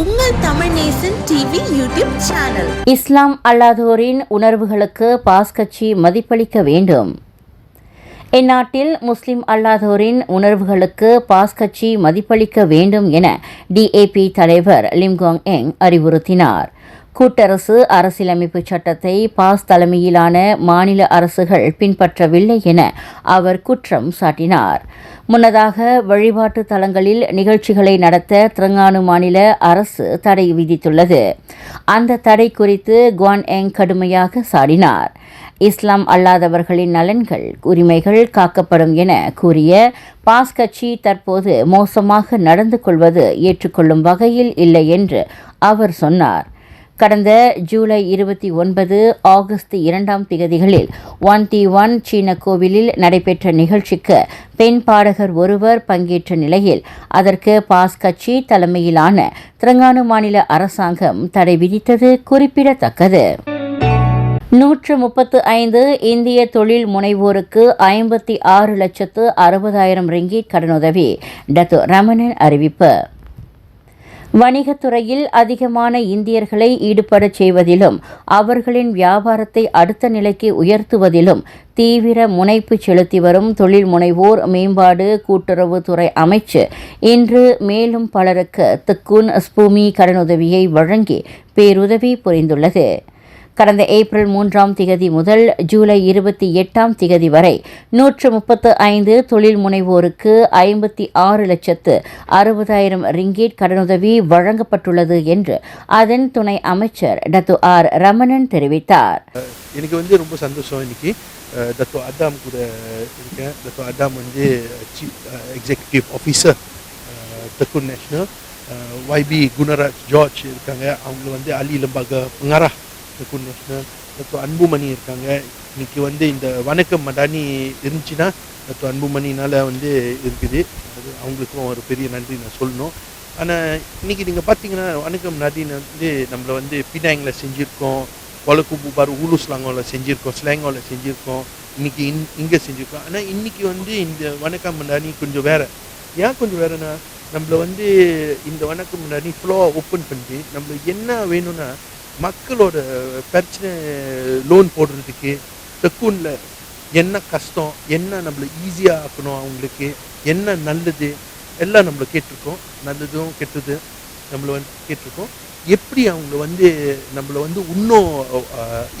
உங்கள் Tamil Nesan TV YouTube channel. Islam அல்லாதோரின் உணர்வுகளுக்கு PAS கட்சி மதிப்பளிக்க வேண்டும். இந்நாட்டில் முஸ்லிம் அல்லாதோரின் உணர்வுகளுக்கு பாஸ் கட்சி மதிப்பளிக்க வேண்டும் என டிஏபி தலைவர் லிம்காங் எங் அறிவுறுத்தினார். கூட்டரசு அரசியலமைப்பு சட்டத்தை பாஸ் தலைமையிலான மாநில அரசுகள் பின்பற்றவில்லை என அவர் குற்றம் சாட்டினார். முன்னதாக வழிபாட்டு தலங்களில் நிகழ்ச்சிகளை நடத்த திரங்கானு மாநில அரசு தடை விதித்துள்ளது. அந்த தடை குறித்து குவான் எங் கடுமையாக சாடினார். இஸ்லாம் அல்லாதவர்களின் நலன்கள் உரிமைகள் காக்கப்படும் என கூறிய பாஸ் கட்சி தற்போது மோசமாக நடந்து கொள்வது ஏற்றுக்கொள்ளும் வகையில் இல்லை என்று அவர் சொன்னார். கடந்த ஜூலை இருபத்தி ஒன்பது ஆகஸ்ட் இரண்டாம் திகதிகளில் ஒன் டி ஒன் சீன கோவிலில் நடைபெற்ற நிகழ்ச்சிக்கு பெண் பாடகர் ஒருவர் பங்கேற்ற நிலையில் அதற்கு பாஸ் கட்சி தலைமையிலான திரங்கானு மாநில அரசாங்கம் தடை விதித்தது குறிப்பிடத்தக்கது. நூற்று முப்பத்து ஐந்து இந்திய தொழில் முனைவோருக்கு ஐம்பத்தி ஆறு லட்சத்து அறுபதாயிரம் ரிங்கிட் கடனுதவி டத்து ரமணன் அறிவிப்பு. வணிகத்துறையில் அதிகமான இந்தியர்களை ஈடுபடச் செய்வதிலும் அவர்களின் வியாபாரத்தை அடுத்த நிலைக்கு உயர்த்துவதிலும் தீவிர முனைப்பு செலுத்தி வரும் தொழில் முனைவோர் மேம்பாடு கூட்டுறவுத்துறை அமைச்சு இன்று மேலும் பலருக்கு திக்குன் ஸ்பூமி கடனுதவியை வழங்கி பேருதவி புரிந்துள்ளது. கடந்த ஏப்ரல் மூன்றாம் திகதி முதல் ஜூலை இருபத்தி எட்டாம் திகதி வரை நூற்று முப்பத்து ஐந்து தொழில் முனைவோருக்கு ஐம்பத்தி ஆறு லட்சத்து அறுபதாயிரம் ரிங்கேட் கடனுதவி வழங்கப்பட்டுள்ளது என்று அதன் துணை அமைச்சர் டத்து ஆர் ரமணன் தெரிவித்தார். எனக்கு வந்து ரொம்ப சந்தோஷம் இன்னைக்கு. தத்து அதாம் கூட இருக்கேன். தத்து அதாம் வந்து chief executive officer TEKUN national YB Gunaraj George இருக்காங்க. அவங்க வந்து அலி லம்பாக பங்காரா. தெக்குன் அன்புமணி இருக்காங்க. இன்னைக்கு வந்து இந்த வணக்கம் மடானி இருந்துச்சுன்னா தத்தோ அன்புமணினால வந்து இருக்குது. அது அவங்களுக்கும் ஒரு பெரிய நன்றி நான் சொல்லணும். ஆனால் இன்னைக்கு நீங்கள் பார்த்தீங்கன்னா வணக்கம் நடின்னு வந்து நம்மளை வந்து பினாங்கில் செஞ்சுருக்கோம். கொலக்கும்பு பாரு ஊலு ஸ்லாங்கோவில் செஞ்சுருக்கோம் ஸ்லாங்கோவில் செஞ்சுருக்கோம். இன்னைக்கு இன் இங்கே செஞ்சுருக்கோம். ஆனால் இன்னைக்கு வந்து இந்த வணக்கம் மண்டானி கொஞ்சம் வேறு. ஏன் கொஞ்சம் வேறுனா நம்மள வந்து இந்த வணக்கம் மண்டானி ஃப்ளோவாக ஓப்பன் பண்ணிட்டு நம்மளுக்கு என்ன வேணும்னா மக்களோட பிரச்சனை லோன் போடுறதுக்கு தெக்கூனில் என்ன கஷ்டம் என்ன நம்மள ஈஸியாக ஆக்கணும் அவங்களுக்கு என்ன நல்லது? எல்லாம் நம்மளை கேட்டிருக்கோம். நல்லதும் கெட்டது நம்மள வந்து கேட்டிருக்கோம். எப்படி அவங்க வந்து நம்மள வந்து இன்னும்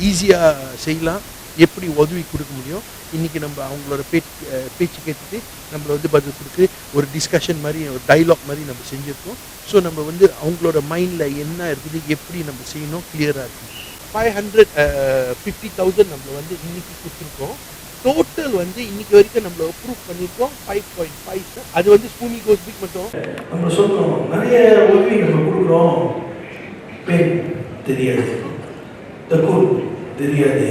ஈஸியாக செய்யலாம்? எப்படி உதவி கொடுக்க முடியும்? இன்றைக்கி நம்ம அவங்களோட பேச்சு பேச்சு கேட்டுட்டு நம்மளை வந்து பதில் கொடுத்து ஒரு டிஸ்கஷன் மாதிரி ஒரு டைலாக் மாதிரி நம்ம செஞ்சுருக்கோம். ஸோ நம்ம வந்து அவங்களோட மைண்டில் என்ன இருக்குது எப்படி நம்ம செய்யணும் கிளியராக இருக்கும் ஃபைவ் ஹண்ட்ரட் ஃபிஃப்டி தௌசண்ட் நம்மளை வந்து இன்றைக்கி கொடுத்துருக்கோம். டோட்டல் வந்து இன்னைக்கு வரைக்கும் நம்மள அப்ரூவ் பண்ணியிருக்கோம் ஃபைவ் பாயிண்ட் ஃபைவ் சார் அது வந்து ஸ்பூமி கோஸ்பிக் மட்டும். நம்ம சொல்றோம். நிறைய உதவி நம்ம கொடுக்குறோம். பெண் தெரியாது. தக்கூர் தெரியாது.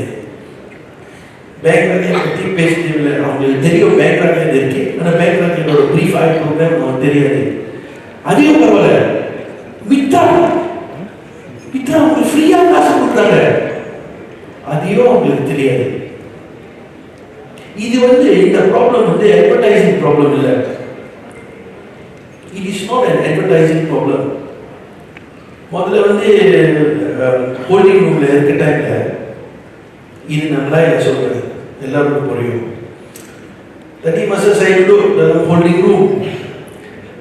பேங்க் பற்றி பேசுறதில்லை அவங்களுக்கு தெரியும் பேங்க் ராஜ்யம் இருக்கு. ஆனால் பேங்க் ப்ரீஃப் ஆகி ப்ரோக்ராம் தெரியாது. அதையும் பரவாயில்ல. வித்தா வித்தா அவங்களுக்கு ஃப்ரீயாக காசு கொடுக்குறாங்க. அதையும் அவங்களுக்கு தெரியாது. இது வந்து இந்த ப்ராப்ளம் வந்து அட்வர்டைசிங் ப்ராப்ளம் இல்லை. It is not an advertising problem முதல்ல வந்து ஹோல்டிங் ரூமில் இருக்க டைமில் இது நல்லா இல்லை சொல்கிறேன் எல்லாருக்கும் புரியும் Tadi masa saya duduk dalam holding room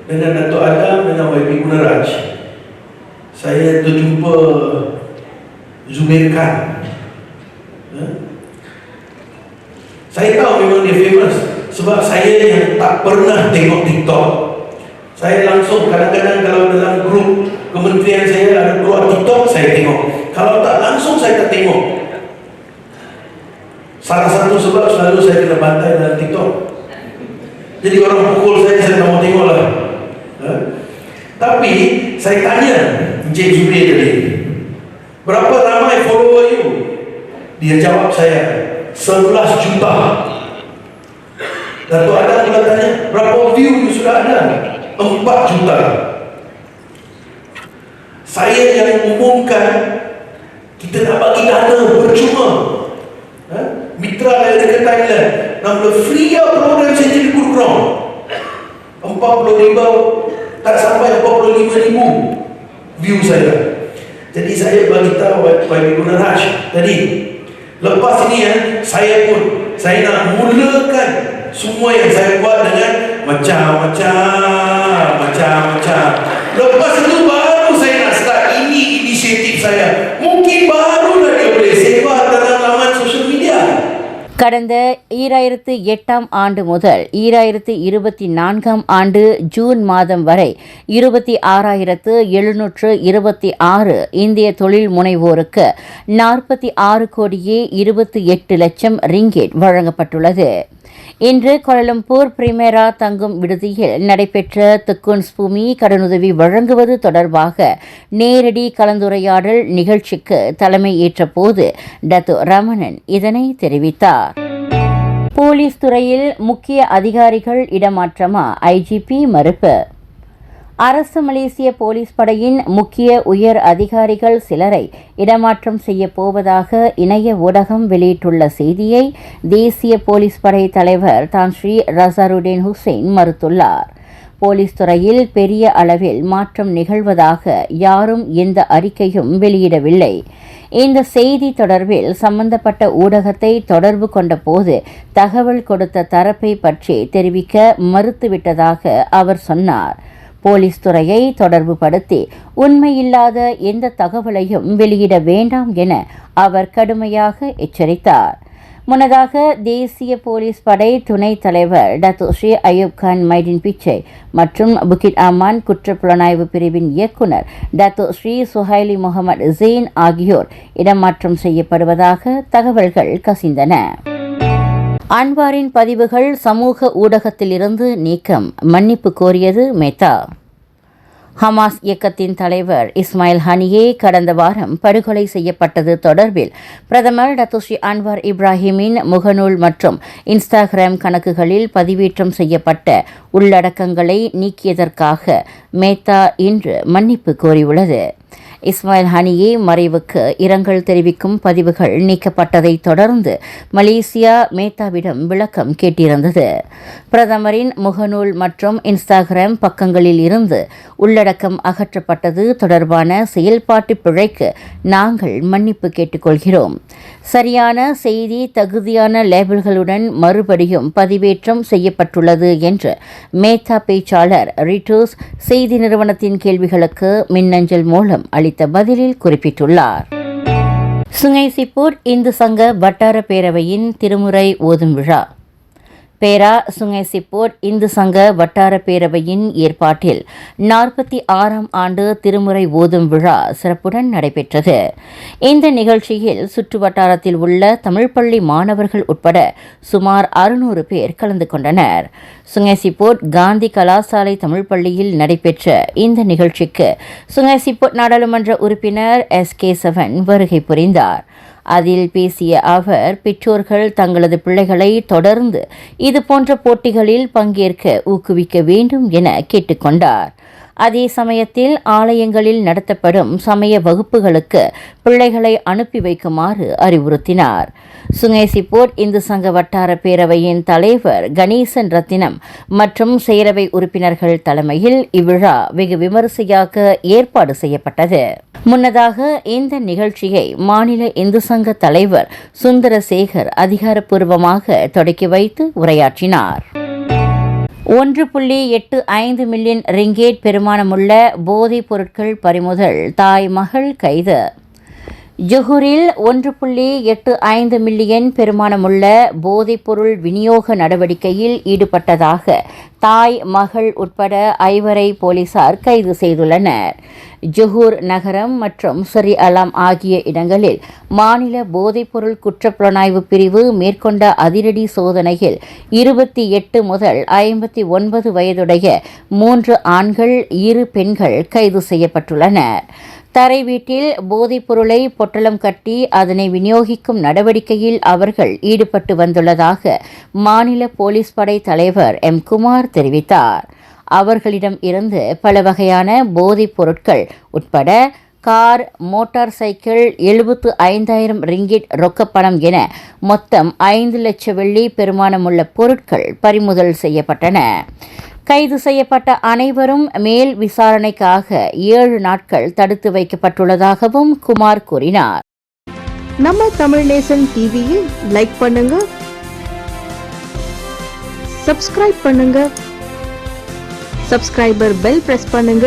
dengan Dato' Adam dengan YB Gunaraj, saya terjumpa Zubair Khan. Ya? Saya tahu memang dia famous sebab saya yang tak pernah tengok TikTok. Saya langsung kadang-kadang kalau dalam grup kementerian saya ada keluar TikTok, saya tengok. Kalau tak langsung saya tak tengok. Salah satu sebab selalu saya kena bantai dalam TikTok. Jadi orang pukul saya, saya tak mau tengok lah. Ha? Tapi saya tanya Encik Zubair tadi, berapa ramai follower you? Dia jawab saya, 11 juta. Dato' Adam pula tanya, berapa view you sudah ada? 4 juta. Saya yang umumkan, kita nak bagi dana percuma. Ha? Mitra lain dekat Thailand, நம்மள ஃப்ரீயா program செஞ்சுட்டு கொடுக்குறோம் 40 ribu tak sampai 45 ribu view saya. Jadi saya bagi tahu bagi Guna Raj tadi. Lepas ini ya, saya pun saya nak mulakan semua yang saya buat dengan macam-macam, macam-macam. Lepas itu baru saya nak start ini inisiatif saya. Mungkin barulah dia boleh sebar கடந்த ஈராயிரத்து எட்டாம் ஆண்டு முதல் ஈராயிரத்து இருபத்தி நான்காம் ஆண்டு June மாதம் வரை இருபத்தி ஆறாயிரத்து எழுநூற்று இருபத்தி ஆறு இந்திய தொழில் முனைவோருக்கு நாற்பத்தி ஆறு கோடியே இருபத்தி எட்டு லட்சம் ரிங்கெட் வழங்கப்பட்டுள்ளது. இன்று கோலலம்பூர் பிரிமேரா தங்கும் விடுதியில் நடைபெற்ற துக்குன்ஸ் பூமி கடனுதவி வழங்குவது தொடர்பாக நேரடி கலந்துரையாடல் நிகழ்ச்சிக்கு தலைமை ஏற்றபோது டத்து ரமணன் இதனை தெரிவித்தார். போலீஸ் துறையில் முக்கிய அதிகாரிகள் இடமாற்றமா? ஐஜிபி மறுப்பு. அரசு மலேசிய போலீஸ் படையின் முக்கிய உயர் அதிகாரிகள் சிலரை இடமாற்றம் செய்யப் போவதாக இணைய ஊடகம் வெளியிட்டுள்ள செய்தியை தேசிய போலீஸ் படை தலைவர் தான் ஸ்ரீ ரசாருடீன் ஹுசைன் மறுத்துள்ளார். போலீஸ் துறையில் பெரிய அளவில் மாற்றம் நிகழ்வதாக யாரும் எந்த அறிக்கையும் வெளியிடவில்லை. இந்த செய்தி தொடர்பில் சம்பந்தப்பட்ட ஊடகத்தை தொடர்பு கொண்டபோது தகவல் கொடுத்த தரப்பை பற்றி தெரிவிக்க மறுத்துவிட்டதாக அவர் சொன்னார். போலீஸ் துறையை தொடர்புபடுத்தி உண்மையில்லாத எந்த தகவலையும் வெளியிட வேண்டாம் என அவர் கடுமையாக எச்சரித்தார். முன்னதாக தேசிய போலீஸ் படை துணைத் தலைவர் டத்து ஸ்ரீ அயூப் கான் மைடின் பிச்சை மற்றும் புகிட் அமான் குற்றப்புலனாய்வு பிரிவின் இயக்குனர் Datuk Sri Suhaily Mohamad Zain ஆகியோர் இடமாற்றம் செய்யப்படுவதாக தகவல்கள் கசிந்தன. அன்வாரின் பதிவுகள் சமூக ஊடகத்திலிருந்து நீக்கம். மன்னிப்பு கோரியது மேத்தா. ஹமாஸ் இயக்கத்தின் தலைவர் இஸ்மாயில் ஹனியே கடந்த வாரம் படுகொலை செய்யப்பட்டது தொடர்பில் பிரதமர் டத்துஸ்ரீ அன்வார் இப்ராஹிமின் முகநூல் மற்றும் இன்ஸ்டாகிராம் கணக்குகளில் பதிவேற்றம் செய்யப்பட்ட உள்ளடக்கங்களை நீக்கியதற்காக மேத்தா இன்று மன்னிப்பு கோரியுள்ளது. இஸ்மாயில் ஹனியே மறைவுக்கு இரங்கல் தெரிவிக்கும் பதிவுகள் நீக்கப்பட்டதை தொடர்ந்து மலேசியா மேத்தாவிடம் விளக்கம் கேட்டிருந்தது. பிரதமரின் முகநூல் மற்றும் இன்ஸ்டாகிராம் பக்கங்களில் இருந்து உள்ளடக்கம் அகற்றப்பட்டது தொடர்பான செயல்பாட்டு பிழைக்கு நாங்கள் மன்னிப்பு கேட்டுக்கொள்கிறோம். சரியான செய்தி தகுதியான லேபிள்களுடன் மறுபடியும் பதிவேற்றம் செய்யப்பட்டுள்ளது என்று மேத்தா பேச்சாளர் ரிட்டூஸ் செய்தி நிறுவனத்தின் கேள்விகளுக்கு மின்னஞ்சல் மூலம் அளித்த பதிலில் குறிப்பிட்டுள்ளார். சுங்கைசிப்பூர் இந்து சங்க வட்டார பேரவையின் திருமுறை ஓதும் விழா. பேரா சுங்கேசிப்போர் இந்து சங்க வட்டார பேரவையின் ஏற்பாட்டில் நாற்பத்தி ஆறாம் ஆண்டு திருமுறை ஓதும் விழா சிறப்புடன் நடைபெற்றது. இந்த நிகழ்ச்சியில் சுற்று வட்டாரத்தில் உள்ள தமிழ் பள்ளி மாணவர்கள் உட்பட சுமார் அறுநூறு பேர் கலந்து கொண்டனர். சுங்கேசிப்போர்ட் காந்தி கலாசாலை தமிழ் பள்ளியில் நடைபெற்ற இந்த நிகழ்ச்சிக்கு சுங்கேசிப்போர்ட் நாடாளுமன்ற உறுப்பினர் எஸ் கே செவன் வருகை புரிந்தார். அதில் பேசிய அவர் பெற்றோர்கள் தங்களது பிள்ளைகளை தொடர்ந்து இதுபோன்ற போட்டிகளில் பங்கேற்க ஊக்குவிக்க வேண்டும் என கேட்டுக்கொண்டார். அதே சமயத்தில் ஆலயங்களில் நடத்தப்படும் சமய வகுப்புகளுக்கு பிள்ளைகளை அனுப்பி வைக்குமாறு அறிவுறுத்தினார். சுங்கேசிப்போர்ட் இந்து சங்க வட்டார பேரவையின் தலைவர் கணேசன் ரத்தினம் மற்றும் செயலவை உறுப்பினர்கள் தலைமையில் இவ்விழா வெகு விமரிசையாக ஏற்பாடு செய்யப்பட்டது. முன்னதாக இந்த நிகழ்ச்சியை மாநில இந்து சங்க தலைவர் சுந்தரசேகர் அதிகாரப்பூர்வமாக தொடக்கி வைத்து உரையாற்றினார். ஒன்று புள்ளி எட்டு ஐந்து மில்லியன் ரிங்கேட் பெருமானமுள்ள போதைப் பொருட்கள் பறிமுதல் தாய் மகள் கைது. ஜொஹூரில் ஒன்று புள்ளி எட்டு ஐந்து மில்லியன் பெருமானமுள்ள போதைப்பொருள் விநியோக நடவடிக்கையில் ஈடுபட்டதாக தாய் மகள் உட்பட ஐவரை போலீசார் கைது செய்துள்ளனர். ஜொஹூர் நகரம் மற்றும் சரி அலாம் ஆகிய இடங்களில் மாநில போதைப்பொருள் குற்றப்புலனாய்வு பிரிவு மேற்கொண்ட அதிரடி சோதனையில் இருபத்தி எட்டு முதல் ஐம்பத்தி ஒன்பது வயதுடைய மூன்று ஆண்கள் இரு பெண்கள் கைது செய்யப்பட்டுள்ளனர். தரை வீட்டில் போதைப் பொருளை பொட்டலம் கட்டி அதனை விநியோகிக்கும் நடவடிக்கையில் அவர்கள் ஈடுபட்டு வந்துள்ளதாக மாநில போலீஸ் படை தலைவர் எம். குமார் தெரிவித்தார். அவர்களிடம் இருந்து பல வகையான போதைப் பொருட்கள் உட்பட கார் மோட்டார் சைக்கிள் எழுபத்து ஐந்தாயிரம் ரிங்கிட் ரொக்கப்பணம் என மொத்தம் ஐந்து லட்சம் வெள்ளி பெருமானமுள்ள பொருட்கள் பறிமுதல் செய்யப்பட்டன. கைது செய்யப்பட்ட அனைவரும் மேல் விசாரணைக்காக ஏழு நாட்கள் தடுத்து வைக்கப்பட்டுள்ளதாகவும் குமார் கூறினார். நம்ம தமிழ் நேசன் டிவியில் லைக் பண்ணுங்க சப்ஸ்கிரைப் பண்ணுங்க சப்ஸ்கிரைபர் பெல் பிரஸ் பண்ணுங்க.